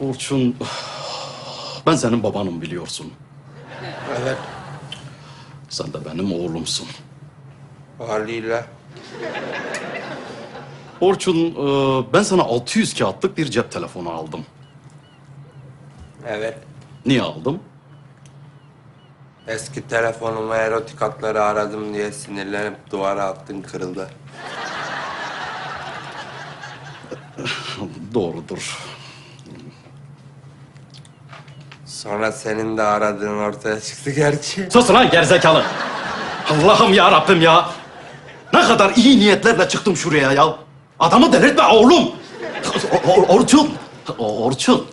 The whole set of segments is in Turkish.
Orçun, ben senin babanım biliyorsun. Evet. Sen de benim oğlumsun. Haliyle. Orçun, e, ben sana 600 kağıtlık bir cep telefonu aldım. Evet. Niye aldım? Eski telefonuma erotik hatları aradım diye sinirlenip duvara attın kırıldı. Doğrudur. Sonra senin de aradığın ortaya çıktı gerçi. Sus lan gerizekalı. Allah'ım ya Rabbim ya. Ne kadar iyi niyetlerle çıktım şuraya ya. Adamı delirtme oğlum. O- Orçun. Orçun.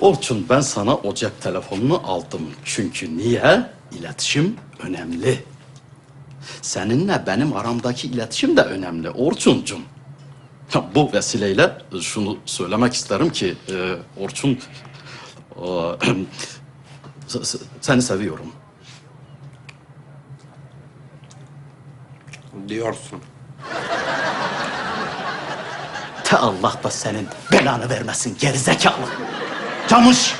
Orçun ben sana o cep telefonunu aldım. Çünkü niye? İletişim önemli. Seninle benim aramdaki iletişim de önemli Orçuncum. Bu vesileyle şunu söylemek isterim ki e, Orçun s- seni seviyorum. Diyorsun. Te Allah da senin belanı vermesin gerizekalı. Camış.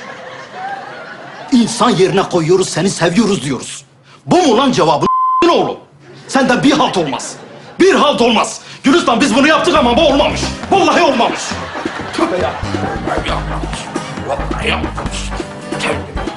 İnsan yerine koyuyoruz seni seviyoruz diyoruz. Bu mu lan cevabı oğlum? Senden bir halt olmaz. Bir halt olmaz. Gülistan biz bunu yaptık ama bu olmamış. Vallahi olmamış. Tövbe ya. Vallahi yapmamış. Vallahi yapmamış. Tövbe.